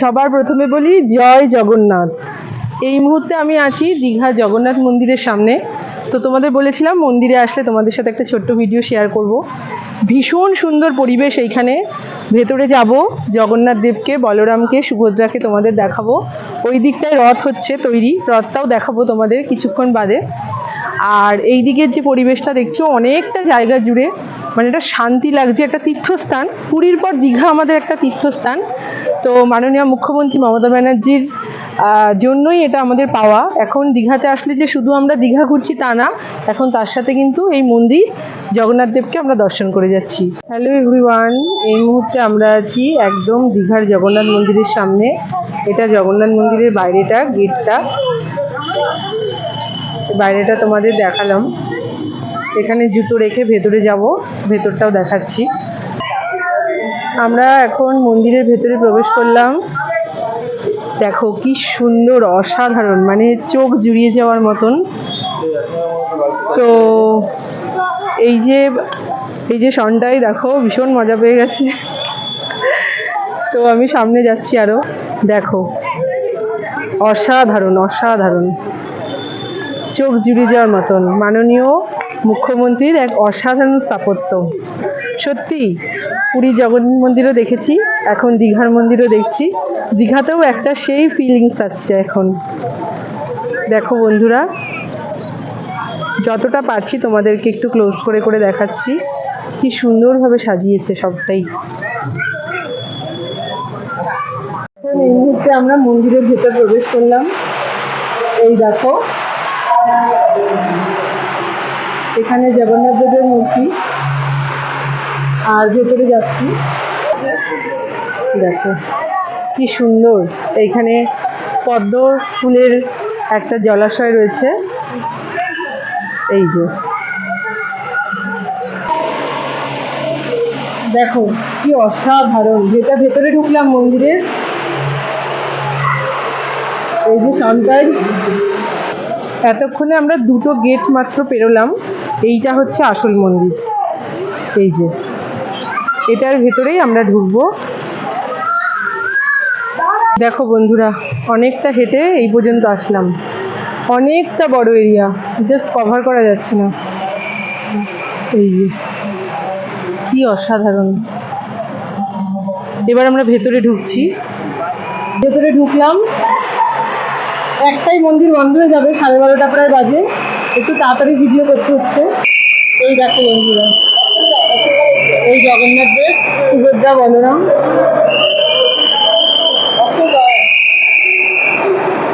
সবার প্রথমে বলি, জয় জগন্নাথ। এই মুহূর্তে আমি আছি দীঘা জগন্নাথ মন্দিরের সামনে। তো তোমাদের বলেছিলাম, মন্দিরে আসলে তোমাদের সাথে একটা ছোট্ট ভিডিও শেয়ার করব। ভীষণ সুন্দর পরিবেশ এইখানে। ভেতরে যাব, জগন্নাথ দেবকে, বলরামকে, সুভদ্রাকে তোমাদের দেখাবো। ওই দিকটায় রথ হচ্ছে তৈরি, রথটাও দেখাবো তোমাদের কিছুক্ষণ বাদে। আর এই দিকের যে পরিবেশটা দেখছ, অনেকটা জায়গা জুড়ে মানে এটা শান্তি লাগছে, একটা তীর্থস্থান। পুরীর পর দীঘা আমাদের একটা তীর্থস্থান। তো মাননীয় মুখ্যমন্ত্রী মমতা ব্যানার্জির জন্যই এটা আমাদের পাওয়া। এখন দীঘাতে আসলে যে শুধু আমরা দীঘা ঘুরছি তা না, এখন তার সাথে কিন্তু এই মন্দির জগন্নাথ দেবকে আমরা দর্শন করে যাচ্ছি। হ্যালো এভরিওয়ান এই মুহূর্তে আমরা আছি একদম দীঘার জগন্নাথ মন্দিরের সামনে। এটা জগন্নাথ মন্দিরের বাইরেটা, গেটটা। বাইরেটা তোমাদের দেখালাম। এখানে জুতো রেখে ভেতরে যাব, ভেতরটাও দেখাচ্ছি। আমরা এখন মন্দিরের ভেতরে প্রবেশ করলাম। দেখো কি সুন্দর, অসাধারণ মানে চোখ জুড়িয়ে যাওয়ার মতন। তো এই যে এই যে সনটাই দেখো, ভীষণ মজা পেয়ে গেছে। তো আমি সামনে যাচ্ছি আরও। দেখো, অসাধারণ অসাধারণ। চোখ জুড়ে যাওয়ার মতন। মাননীয় মুখ্যমন্ত্রীর এক অসাধারণ স্থাপত্য। সত্যি, পুরী জগন্নাথ মন্দিরও দেখেছি, এখন দীঘার মন্দিরও দেখছি। দীঘাতেও একটা সেই ফিলিংস আসছে এখন। দেখো বন্ধুরা, যতটা পারছি তোমাদেরকে একটু ক্লোজ করে করে দেখাচ্ছি, কি সুন্দরভাবে সাজিয়েছে সবটাই। এই মুহূর্তে আমরা মন্দিরের ভেতর প্রবেশ করলাম। এই দেখো, এখানে জগন্নাথ দেবের মূর্তি। আর ভেতরে যাচ্ছি। দেখো, কি সুন্দর। এইখানে পদ্ম ফুলের একটা জলাশয় রয়েছে। এই যে। দেখো, কি অসাধারণ। যেটা ভেতরে ঢুকলাম মন্দিরের এই যে সন্তান এতক্ষণে আমরা দুটো গেট মাত্র পেরোলাম। এইটা হচ্ছে আসল মন্দির। এই যে। এটার ভেতরেই আমরা ঢুকবো। দেখো বন্ধুরা, অনেকটা হেঁটে এই পর্যন্ত আসলাম। অনেকটা বড় এরিয়া জাস্ট কভার করা যাচ্ছে না। এই যে, কি অসাধারণ। এবার আমরা ভেতরে ঢুকছি। ভেতরে ঢুকলাম। একটাই মন্দির বন্ধ হয়ে যাবে, সাড়ে বারোটা প্রায় বাজে। একটু তাড়াতাড়ি ভিডিও করতে হচ্ছে। এই দেখো বন্ধুরা। এই জগন্নাথ সুভদ্রা বলরাম।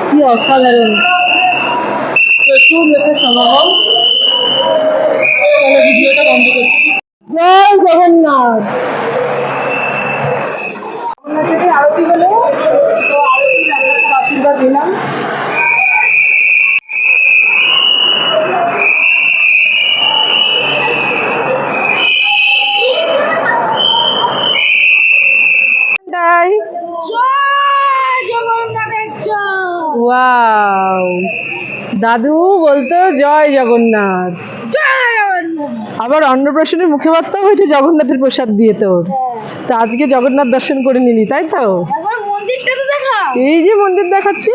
কি অসাধারণ। প্রচুর লোকের সমাগম। বন্ধ করছি। জয় জগন্নাথ। জগন্নাথের আরতি হলো তো আরতি দেখার আশীর্বাদ দিলাম তাই ওয়াও দাদু বলতো জয় জগন্নাথ। আবার অন্নপ্রাশনের মুখে বার্তাও হয়েছে জগন্নাথের প্রসাদ দিয়ে তোর তো আজকে জগন্নাথ দর্শন করে নিলি তাই তো? এই যে মন্দির দেখাচ্ছি।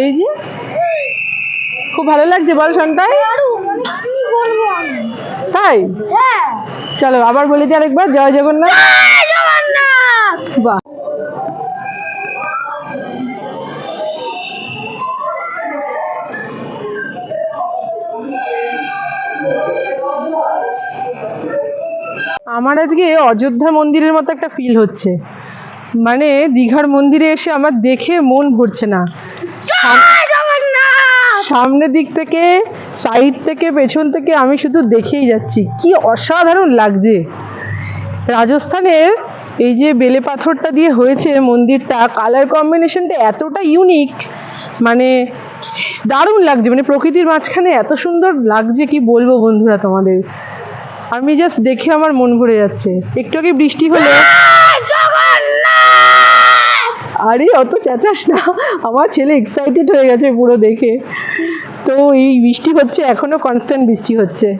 এই যে। খুব ভালো লাগছে বল সন্তাই তাই? চলো আবার বলে দিই আরেকবার জয় জগন্নাথ। আমার আজকে অযোধ্যা মন্দিরের মতো একটা ফিল হচ্ছে। মানে দীঘার মন্দিরে এসে আমার দেখে মন ভরছে না। সামনের দিক থেকে সাইড থেকে পেছন থেকে আমি শুধু দেখেই যাচ্ছি। কি অসাধারণ লাগছে। রাজস্থানের এই যে বেলে পাথরটা দিয়ে হয়েছে মন্দিরটা কালার কম্বিনেশনটা এতটা ইউনিক মানে দারুণ লাগছে। মানে প্রকৃতির মাঝখানে এত সুন্দর লাগছে কি বলব বন্ধুরা তোমাদের? আমি জাস্ট দেখে আমার মন ভরে যাচ্ছে। একটু আগে বৃষ্টি হলো। আরে, অত চেঁচাস না। আমার ছেলে এক্সাইটেড হয়ে গেছে পুরো দেখে। তো এই বৃষ্টি হচ্ছে এখনও কনস্ট্যান্ট বৃষ্টি হচ্ছে।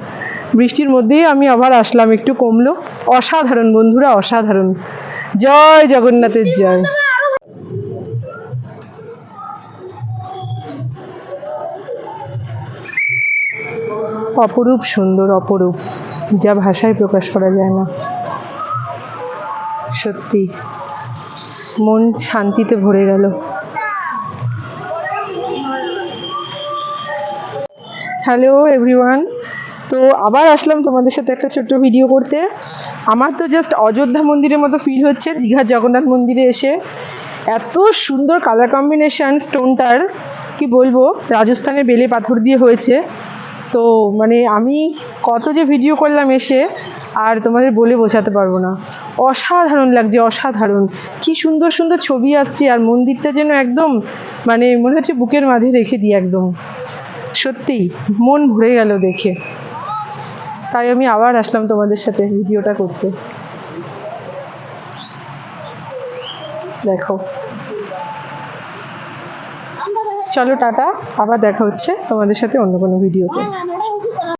বৃষ্টির মধ্যেই আমি আবার আসলাম, একটু কমলো। অসাধারণ বন্ধুরা, অসাধারণ। জয় জগন্নাথের জয়। অপরূপ সুন্দর, অপরূপ। যা ভাষায় প্রকাশ করা যায় না। সত্যি। মন শান্তিতে ভরে গেল। হ্যালো এভরিওয়ান তো আবার আসলাম তোমাদের সাথে একটা ছোট্ট ভিডিও করতে। আমার তো জাস্ট অযোধ্যা মন্দিরের মতো ফিল হচ্ছে দীঘার জগন্নাথ মন্দিরে এসে। এত সুন্দর কালার কম্বিনেশন স্টোনটার কি বলব, রাজস্থানের বেলে পাথর দিয়ে হয়েছে। তো মানে আমি কত যে ভিডিও করলাম এসে আর তোমাদের বলে বোঝাতে পারব না। অসাধারণ লাগছে, অসাধারণ। কি সুন্দর সুন্দর ছবি আসছে আর মন্দিরটা যেন একদম মানে মনে হচ্ছে বুকের মাঝে রেখে দিই একদম। সত্যি মন ভরে গেল দেখে। তাই আমি আবার আসলাম তোমাদের সাথে ভিডিওটা করতে। দেখো চলো টাটা আবার দেখা হচ্ছে তোমাদের সাথে অন্য কোনো ভিডিওতে।